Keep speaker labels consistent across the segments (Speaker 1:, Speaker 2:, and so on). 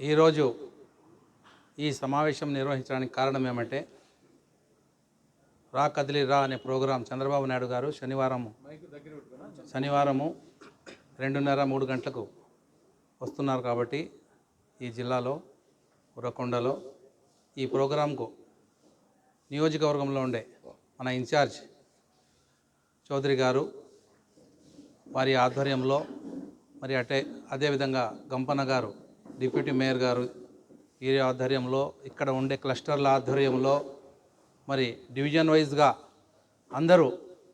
Speaker 1: ఈరోజు ఈ సమావేశం నిర్వహించడానికి కారణం ఏమంటే రా కదిలి రా అనే ప్రోగ్రాం చంద్రబాబు నాయుడు గారు శనివారం శనివారము రెండున్నర మూడు గంటలకు వస్తున్నారు కాబట్టి ఈ జిల్లాలో ఉరకొండలో ఈ ప్రోగ్రాంకు నియోజకవర్గంలో ఉండే మన ఇన్ఛార్జ్ చౌదరి గారు వారి ఆధ్వర్యంలో మరి అటే అదేవిధంగా గంపన్న గారు డిప్యూటీ మేయర్ గారు వీరి ఆధ్వర్యంలో ఇక్కడ ఉండే క్లస్టర్ల ఆధ్వర్యంలో మరి డివిజన్ వైజ్గా అందరూ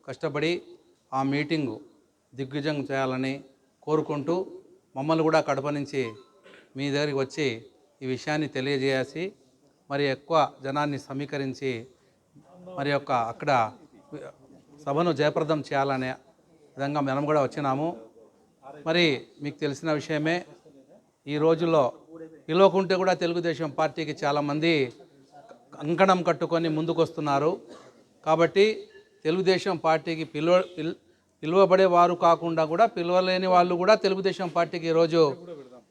Speaker 1: కష్టపడి ఆ మీటింగు దిగ్విజయం చేయాలని కోరుకుంటూ మమ్మల్ని కూడా కడప నుంచి మీ దగ్గరికి వచ్చి ఈ విషయాన్ని తెలియజేసి మరి ఎక్కువ జనాన్ని సమీకరించి మరి యొక్క అక్కడ సభను జయప్రదం చేయాలనే విధంగా మనం కూడా వచ్చినాము. మరి మీకు తెలిసిన విషయమే ఈ రోజుల్లో ఇలోకుంటే కూడా తెలుగుదేశం పార్టీకి చాలామంది కంకణం కట్టుకొని ముందుకొస్తున్నారు. కాబట్టి తెలుగుదేశం పార్టీకి పిలువ పిల్ పిలువబడే వారు కాకుండా కూడా పిలువలేని వాళ్ళు కూడా తెలుగుదేశం పార్టీకి ఈరోజు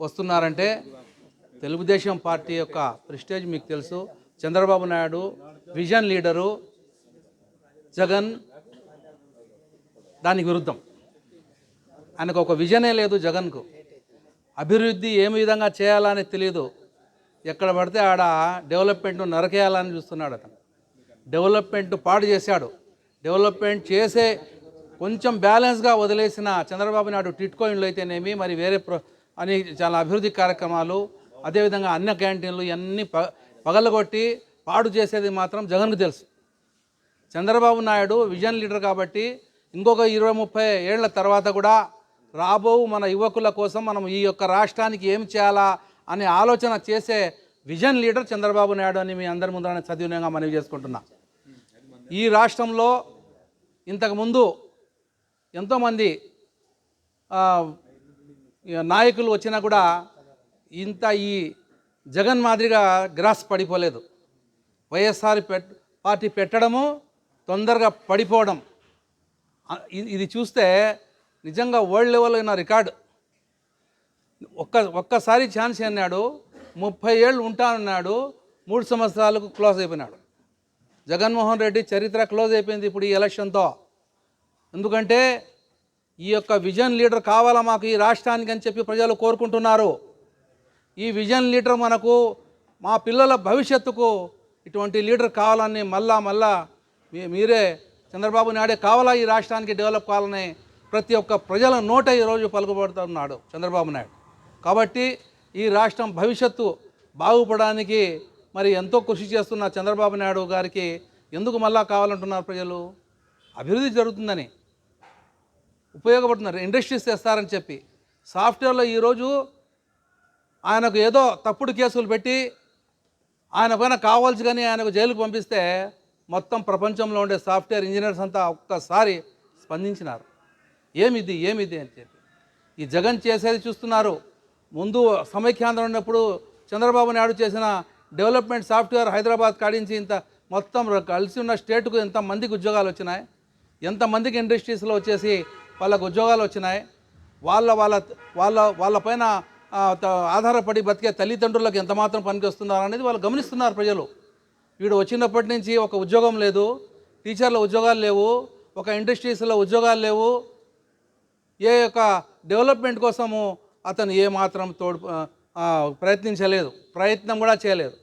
Speaker 1: వస్తున్నారంటే తెలుగుదేశం పార్టీ యొక్క ప్రిస్టేజ్ మీకు తెలుసు. చంద్రబాబు నాయుడు విజన్ లీడరు జగన్ దానికి విరుద్ధం. ఆయనకు ఒక విజనే లేదు జగన్కు. అభివృద్ధి ఏ విధంగా చేయాలని తెలియదు ఎక్కడ పడితే ఆడ డెవలప్మెంట్ను నరకేయాలని చూస్తున్నాడు అతను. డెవలప్మెంట్ పాడు చేశాడు. డెవలప్మెంట్ చేసే కొంచెం బ్యాలెన్స్గా వదిలేసిన చంద్రబాబు నాయుడు టిట్కోయిన్లు అయితేనేమి మరి వేరే ప్ర అని చాలా అభివృద్ధి కార్యక్రమాలు అదేవిధంగా అన్న క్యాంటీన్లు ఇవన్నీ ప పగలగొట్టి పాడు చేసేది మాత్రం జగన్కు తెలుసు. చంద్రబాబు నాయుడు విజన్ లీడర్ కాబట్టి ఇంకొక ఇరవై ముప్పై ఏళ్ళ తర్వాత కూడా రాబో మన యువకుల కోసం మనం ఈ యొక్క రాష్ట్రానికి ఏం చేయాలా అనే ఆలోచన చేసే విజన్ లీడర్ చంద్రబాబు నాయుడు అని మీ అందరి ముందర సద్వినియోగంగా మనవి చేసుకుంటున్నా. ఈ రాష్ట్రంలో ఇంతకుముందు ఎంతోమంది నాయకులు వచ్చినా కూడా ఇంత ఈ జగన్ మాదిరిగా గ్రాస్ పడిపోలేదు. వైఎస్ఆర్ పెట్ పార్టీ పెట్టడము తొందరగా పడిపోవడం ఇది చూస్తే నిజంగా వరల్డ్ లెవెల్ అయిన రికార్డు. ఒక్క ఒక్కసారి ఛాన్స్ అన్నాడు ముప్పై ఏళ్ళు ఉంటానన్నాడు మూడు సంవత్సరాలకు క్లోజ్ అయిపోయినాడు. జగన్మోహన్ రెడ్డి చరిత్ర క్లోజ్ అయిపోయింది ఇప్పుడు ఈ ఎలక్షన్తో ఎందుకంటే ఈ యొక్క విజన్ లీడర్ కావాలా మాకు ఈ రాష్ట్రానికి అని చెప్పి ప్రజలు కోరుకుంటున్నారు. ఈ విజన్ లీడర్ మనకు మా పిల్లల భవిష్యత్తుకు ఇటువంటి లీడర్ కావాలని మళ్ళా మళ్ళా మీ- మీరే చంద్రబాబు నాయుడే కావాలా ఈ రాష్ట్రానికి డెవలప్ కావాలని ప్రతి ఒక్క ప్రజల నోట ఈరోజు పలుకుబడుతున్నాడు చంద్రబాబు నాయుడు. కాబట్టి ఈ రాష్ట్రం భవిష్యత్తు బాగుపడడానికి మరి ఎంతో కృషి చేస్తున్న చంద్రబాబు నాయుడు గారికి ఎందుకు మళ్ళా కావాలంటున్నారు ప్రజలు? అభివృద్ధి జరుగుతుందని ఉపయోగపడుతున్నారు ఇండస్ట్రీస్ తెస్తారని చెప్పి. సాఫ్ట్వేర్లో ఈరోజు ఆయనకు ఏదో తప్పుడు కేసులు పెట్టి ఆయన పైన కావాల్సి కానీ ఆయనకు జైలుకు పంపిస్తే మొత్తం ప్రపంచంలో ఉండే సాఫ్ట్వేర్ ఇంజనీర్స్ అంతా ఒక్కసారి స్పందించినారు. ఏమిది ఏమిది అని చెప్పి. ఈ జగన్ చేసేది చూస్తున్నారు. ముందు సమైక్యాంధ్ర ఉన్నప్పుడు చంద్రబాబు నాయుడు చేసిన డెవలప్మెంట్ సాఫ్ట్వేర్ హైదరాబాద్ కాడించి ఇంత మొత్తం కలిసి ఉన్న స్టేట్కు ఎంతమందికి ఉద్యోగాలు వచ్చినాయి ఎంతమందికి ఇండస్ట్రీస్లో వచ్చేసి వాళ్ళకు ఉద్యోగాలు వచ్చినాయి వాళ్ళ వాళ్ళ వాళ్ళ వాళ్ళ పైన ఆధారపడి బతికే తల్లిదండ్రులకు ఎంతమాత్రం పనికి వస్తున్నారు అనేది వాళ్ళు గమనిస్తున్నారు ప్రజలు. వీడు వచ్చినప్పటి నుంచి ఒక ఉద్యోగం లేదు టీచర్ల ఉద్యోగాలు లేవు ఒక ఇండస్ట్రీస్లో ఉద్యోగాలు లేవు ఏ యొక్క డెవలప్మెంట్ కోసము అతను ఏ మాత్రం తోడు ప్రయత్నించలేదు. ప్రయత్నం కూడా చేయలేదు.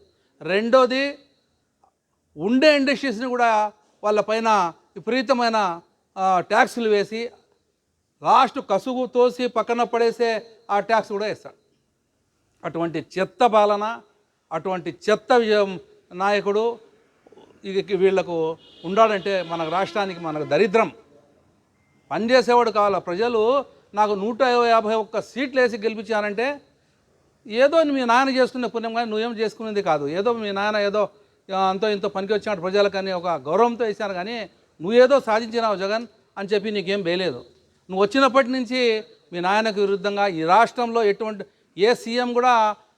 Speaker 1: రెండోది ఉండే ఇండస్ట్రీస్ని కూడా వాళ్ళ పైన విపరీతమైన ట్యాక్సులు వేసి లాస్ట్ కసుగు తోసి పక్కన పడేసే ఆ ట్యాక్స్ కూడా వేస్తాడు. అటువంటి చెత్త పాలన అటువంటి చెత్త విజయం నాయకుడు ఇక వీళ్ళకు ఉండాలంటే మన రాష్ట్రానికి మనకు దరిద్రం. పనిచేసేవాడు కావాల? ప్రజలు నాకు నూట యాభై ఒక్క సీట్లు వేసి గెలిపించానంటే ఏదో మీ నాన్న చేసుకునే పుణ్యం కానీ నువ్వేం చేసుకునేది కాదు. ఏదో మీ నాన్న ఏదో అంతో ఇంతో పనికి వచ్చినట్టు ప్రజలకని ఒక గౌరవంతో వేసాను కానీ నువ్వేదో సాధించినావు జగన్ అని చెప్పి నీకేం వేయలేదు. నువ్వు వచ్చినప్పటి నుంచి మీ నాయనకు విరుద్ధంగా ఈ రాష్ట్రంలో ఎటువంటి ఏ సీఎం కూడా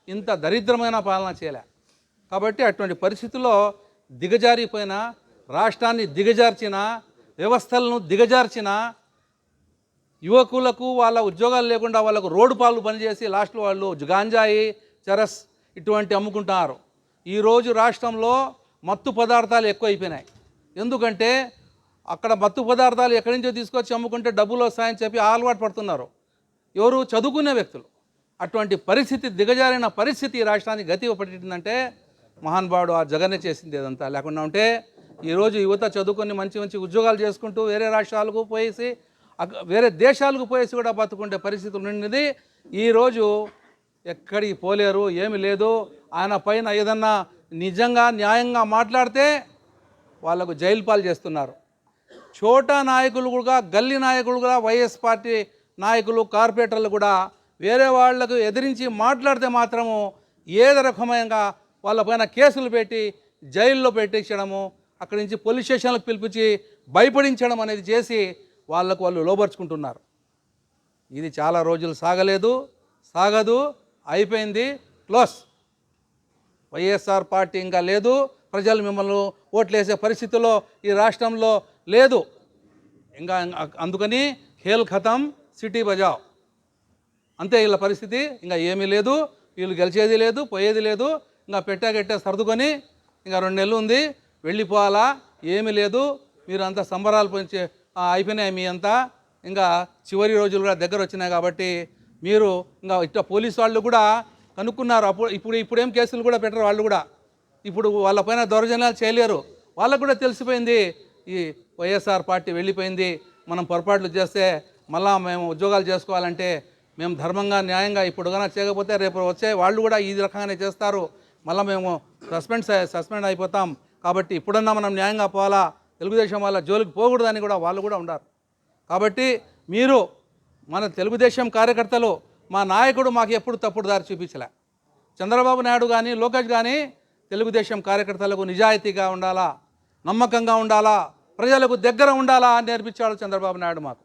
Speaker 1: ఇంత దరిద్రమైన పాలన చేయలే. కాబట్టి అటువంటి పరిస్థితుల్లో దిగజారిపోయిన రాష్ట్రాన్ని దిగజార్చిన వ్యవస్థలను దిగజార్చిన యువకులకు వాళ్ళ ఉద్యోగాలు లేకుండా వాళ్ళకు రోడ్డు పాలు పనిచేసి లాస్ట్లో వాళ్ళు గాంజాయి చరస్ ఇటువంటి అమ్ముకుంటున్నారు. ఈరోజు రాష్ట్రంలో మత్తు పదార్థాలు ఎక్కువైపోయినాయి. ఎందుకంటే అక్కడ మత్తు పదార్థాలు ఎక్కడి నుంచో తీసుకొచ్చి అమ్ముకుంటే డబ్బులు వస్తాయని చెప్పి అలవాటు పడుతున్నారు. ఎవరు చదువుకునే వ్యక్తులు. అటువంటి పరిస్థితి దిగజారిన పరిస్థితి ఈ రాష్ట్రానికి గతి పట్టిందంటే మహానుభావుడు ఆ జగనే చేసింది ఇదంతా లేకుండా ఉంటే ఈరోజు యువత చదువుకొని మంచి మంచి ఉద్యోగాలు చేసుకుంటూ వేరే రాష్ట్రాలకు పోయేసి వేరే దేశాలకు పోయేసి కూడా బతుకుండే పరిస్థితులు నిండింది ఈరోజు ఎక్కడికి పోలేరు ఏమి లేదు. ఆయన పైన ఏదన్నా నిజంగా న్యాయంగా మాట్లాడితే వాళ్ళకు జైలు పాలు చేస్తున్నారు. చోటా నాయకులు కూడా గల్లీ నాయకులు కూడా వైఎస్ పార్టీ నాయకులు కార్పొరేటర్లు కూడా వేరే వాళ్ళకు ఎదిరించి మాట్లాడితే మాత్రము ఏదో రకమైన వాళ్ళపైన కేసులు పెట్టి జైల్లో పెట్టించడము అక్కడి నుంచి పోలీస్ స్టేషన్లకు పిలిపించి భయపడించడం అనేది చేసి వాళ్ళకు వాళ్ళు లోపరుచుకుంటున్నారు ఇది చాలా రోజులు సాగలేదు సాగదు అయిపోయింది క్లోజ్. వైఎస్ఆర్ పార్టీ ఇంకా లేదు ప్రజలు మిమ్మల్ని ఓట్లేసే పరిస్థితిలో ఈ రాష్ట్రంలో లేదు. ఇంకా అందుకని ఖేల్ ఖతం సిటీ బజావ్. అంతే వీళ్ళ పరిస్థితి ఇంకా ఏమీ లేదు వీళ్ళు గెలిచేది లేదు పోయేది లేదు ఇంకా పెట్టాగెట్టా సర్దుకొని ఇంకా రెండు నెలలు ఉంది వెళ్ళిపోవాలా ఏమీ లేదు మీరు అంతా సంబరాలు పంచే అయిపోయినాయి మీ అంతా. ఇంకా చివరి రోజులు కూడా దగ్గర వచ్చినాయి కాబట్టి మీరు ఇంకా ఇట్లా పోలీస్ వాళ్ళు కూడా కనుక్కున్నారు. అప్పుడు ఇప్పుడు ఇప్పుడేం కేసులు కూడా పెట్టరు వాళ్ళు కూడా. ఇప్పుడు వాళ్ళపైన దౌర్జన్యాలు చేయలేరు. వాళ్ళకు కూడా తెలిసిపోయింది. ఈ వైఎస్ఆర్ పార్టీ వెళ్ళిపోయింది. మనం పొరపాట్లు చేస్తే మళ్ళా మేము ఉద్యోగాలు చేసుకోవాలంటే మేము ధర్మంగా న్యాయంగా ఇప్పుడు కన్నా చేయకపోతే రేపు వచ్చే వాళ్ళు కూడా ఈ రకంగానే చేస్తారు. మళ్ళీ మేము సస్పెండ్ సస్పెండ్ అయిపోతాం. కాబట్టి ఇప్పుడన్నా మనం న్యాయంగా పోవాలా? తెలుగుదేశం వాళ్ళ జోలికి పోకూడదని కూడా వాళ్ళు కూడా ఉన్నారు కాబట్టి మీరు మన తెలుగుదేశం కార్యకర్తలు మా నాయకుడు మాకు ఎప్పుడు తప్పుడు దారి చూపించలే. చంద్రబాబు నాయుడు కానీ లోకేష్ కానీ తెలుగుదేశం కార్యకర్తలకు నిజాయితీగా ఉండాలా? నమ్మకంగా ఉండాలా? ప్రజలకు దగ్గర ఉండాలా అని నేర్పించాడు చంద్రబాబు నాయుడు మాకు.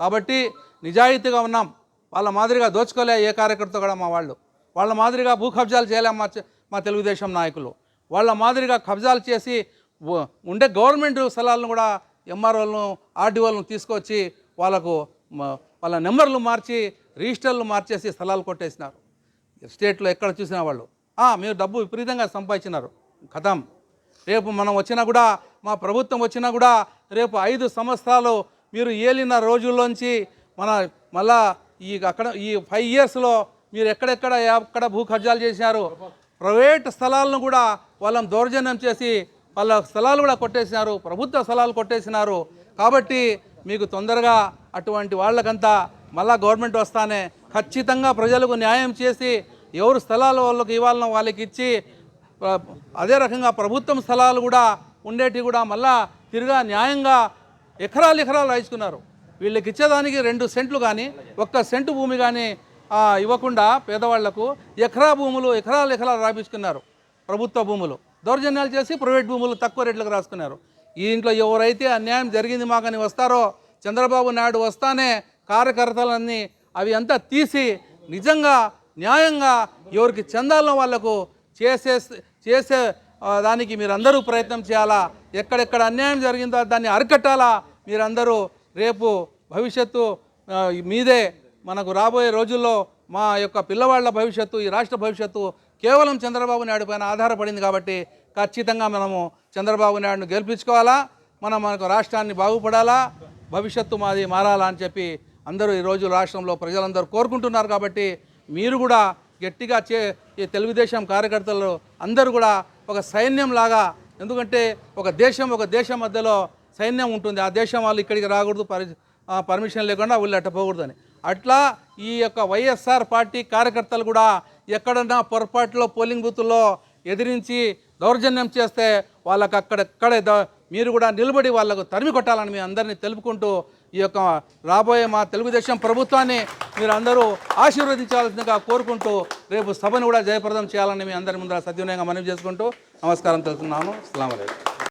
Speaker 1: కాబట్టి నిజాయితీగా ఉన్నాం. వాళ్ళ మాదిరిగా దోచుకోలే ఏ కార్యకర్త కూడా మా వాళ్ళు. వాళ్ళ మాదిరిగా భూ కబ్జాలు చేయలేం మా మా తెలుగుదేశం నాయకులు. వాళ్ళ మాదిరిగా కబ్జాలు చేసి ఉండే గవర్నమెంట్ స్థలాలను కూడా ఎంఆర్ఓలను ఆర్డీఓలను తీసుకొచ్చి వాళ్ళకు వాళ్ళ నెంబర్లు మార్చి రిజిస్టర్లు మార్చేసి స్థలాలు కొట్టేసినారు. స్టేట్లో ఎక్కడ చూసినా వాళ్ళు. మీరు డబ్బు విపరీతంగా సంపాదించినారు. కథం. రేపు మనం వచ్చినా కూడా మా ప్రభుత్వం వచ్చినా కూడా రేపు ఐదు సంవత్సరాలు మీరు ఏలిన రోజుల్లోంచి మన మళ్ళా ఈ అక్కడ ఈ ఫైవ్ ఇయర్స్లో మీరు ఎక్కడెక్కడ ఎక్కడ భూ కబ్జాలు చేసినారు? ప్రైవేట్ స్థలాలను కూడా వాళ్ళని దౌర్జన్యం చేసి వాళ్ళ స్థలాలు కూడా కొట్టేసినారు ప్రభుత్వ స్థలాలు కొట్టేసినారు. కాబట్టి మీకు తొందరగా అటువంటి వాళ్ళకంతా మళ్ళా గవర్నమెంట్ వస్తానే ఖచ్చితంగా ప్రజలకు న్యాయం చేసి ఎవరు స్థలాలు వాళ్ళకి ఇవ్వాలనో వాళ్ళకి ఇచ్చి అదే రకంగా ప్రభుత్వం స్థలాలు కూడా ఉండేటివి కూడా మళ్ళా తిరిగా న్యాయంగా ఎకరాలు ఎకరాలు రాయించుకున్నారు. వీళ్ళకి ఇచ్చేదానికి రెండు సెంట్లు కానీ ఒక్క సెంటు భూమి కానీ ఇవ్వకుండా పేదవాళ్ళకు ఎకరా భూములు ఎకరాలు ఎకరాలు రాయించుకున్నారు ప్రభుత్వ భూములు. దౌర్జన్యాలు చేసి ప్రైవేట్ భూములు తక్కువ రేట్లకు రాసుకున్నారు. ఈ ఇంట్లో ఎవరైతే అన్యాయం జరిగింది మాకని వస్తారో చంద్రబాబు నాయుడు వస్తానే కార్యకర్తలన్నీ అవి అంతా తీసి నిజంగా న్యాయంగా ఎవరికి చెందాలో వాళ్ళకు చేసే చేసే దానికి మీరందరూ ప్రయత్నం చేయాలా? ఎక్కడెక్కడ అన్యాయం జరిగిందో? దాన్ని అరికట్టాలా? మీరందరూ రేపు భవిష్యత్తు మీదే మనకు రాబోయే రోజుల్లో మా యొక్క పిల్లవాళ్ళ భవిష్యత్తు ఈ రాష్ట్ర భవిష్యత్తు కేవలం చంద్రబాబు నాయుడు పైన ఆధారపడింది కాబట్టి ఖచ్చితంగా మనము చంద్రబాబు నాయుడును గెలిపించుకోవాలా మనం మనకు రాష్ట్రాన్ని బాగుపడాలా భవిష్యత్తు మాది మారాలా అని చెప్పి అందరూ ఈరోజు రాష్ట్రంలో ప్రజలందరూ కోరుకుంటున్నారు కాబట్టి మీరు కూడా గట్టిగా చే ఈ తెలుగుదేశం కార్యకర్తలు అందరూ కూడా ఒక సైన్యం లాగా ఎందుకంటే ఒక దేశం ఒక దేశం మధ్యలో సైన్యం ఉంటుంది. ఆ దేశం వాళ్ళు ఇక్కడికి రాకూడదు పరి పర్మిషన్ లేకుండా వీళ్ళు అట్టపోకూడదు పోకూడదని. అట్లా ఈ యొక్క వైఎస్ఆర్ పార్టీ కార్యకర్తలు కూడా ఎక్కడన్నా పొరపాటులో పోలింగ్ బూత్లో ఎదిరించి దౌర్జన్యం చేస్తే వాళ్ళకి అక్కడెక్కడే మీరు కూడా నిలబడి వాళ్ళకు తరిమి కొట్టాలని మీ అందరినీ తెలుపుకుంటూ ఈ యొక్క రాబోయే మా తెలుగుదేశం ప్రభుత్వాన్ని మీరు అందరూ ఆశీర్వదించాల్సిందిగా కోరుకుంటూ రేపు సభను కూడా జయప్రదం చేయాలని మీ అందరి ముందర సద్వినయంగా మనవి చేసుకుంటూ నమస్కారం తెలుపుతున్నాను. అస్సలం అలైకుం.